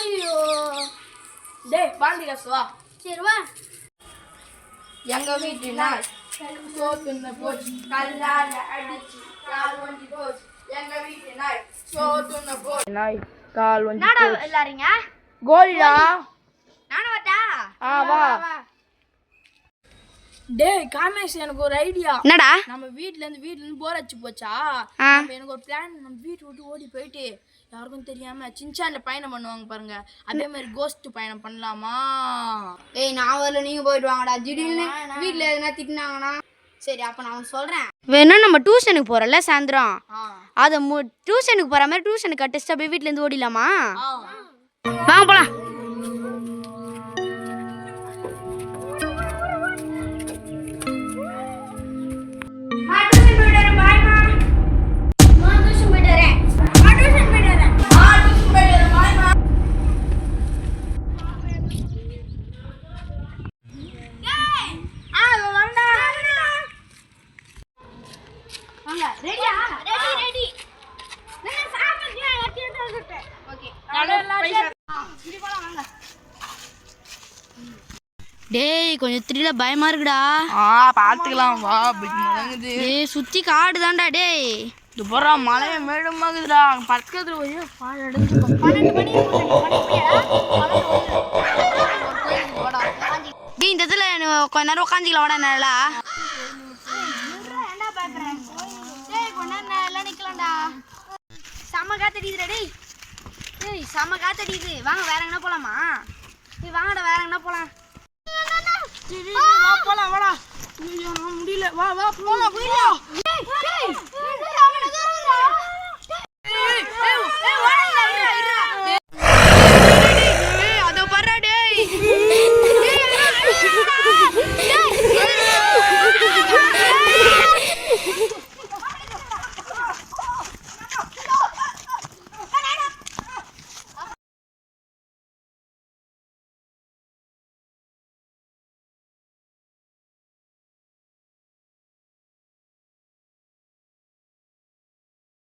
ஐயோ. டேய் பாண்டி காசு வா சரி வா. எங்க வீட்டு நாய் சோத்துன்னு போச்சு. கல்லால அடிச்சு கால் ஒண்டி போச்சு. எங்க வீட்டு நாய் சோத்துன்னு போச்சு. நாய் கால் ஒண்டி நாடா எல்லாருங்க கோலிடா? நானும் வரட்டா ஆ வா. டேய் காமேஷ் எனக்கு ஒரு ஐடியா என்னடா? நம்ம வீட்ல இருந்து வீட்ல இருந்து போர் அடிச்சு போச்சா. நம்ம எனக்கு ஒரு பிளான் நம்ம வீட்டு விட்டு ஓடி போயிட்டு யாருக்கும் தெரியாம சின்சான்ல பயணம் பண்ணுவாங்க பாருங்க. அதே மாதிரி கோஸ்ட் பயணம் பண்ணலாமா? ஏய் நான் வரல நீங்க போயிட்டு வாங்கடா. திடீர்னு வீட்ல எதுனா திட்டினாங்கன்னா? சரி அப்ப நான் சொல்றேன். வேணா நம்ம டியூஷனுக்கு போறோம்ல சாயந்தரம். அதை மு டியூஷனுக்கு போற மாதிரி டியூஷனுக்கு கட்டிச்சு அப்படியே வீட்ல இருந்து ஓடிடலாமா? ஆ. வாங்க போலாம். டேய் கொஞ்சம் திருட பயமா இருக்குடா. ஆ பார்த்துக்கலாம் வா டேய் சுத்தி காடு தான்டா டேய். இது போறா மலைய மேடுமாகுதுடா பக்கத்துல போய் பால் எடுத்து டேய் இந்த இடத்துல நீ கொஞ்ச நேரம் உட்காந்துக்கலாம் வாடா நல்லா செம்ம காத்தடிக்குதுடா டேய். டேய் செம்ம காத்தடிக்குது. வாங்க வேற எங்கனா போலாமா? டேய் வாங்கடா வேற எங்கனா போலாம். போலாம் வாடா முடியல. வா வா போலாம் போலாம்.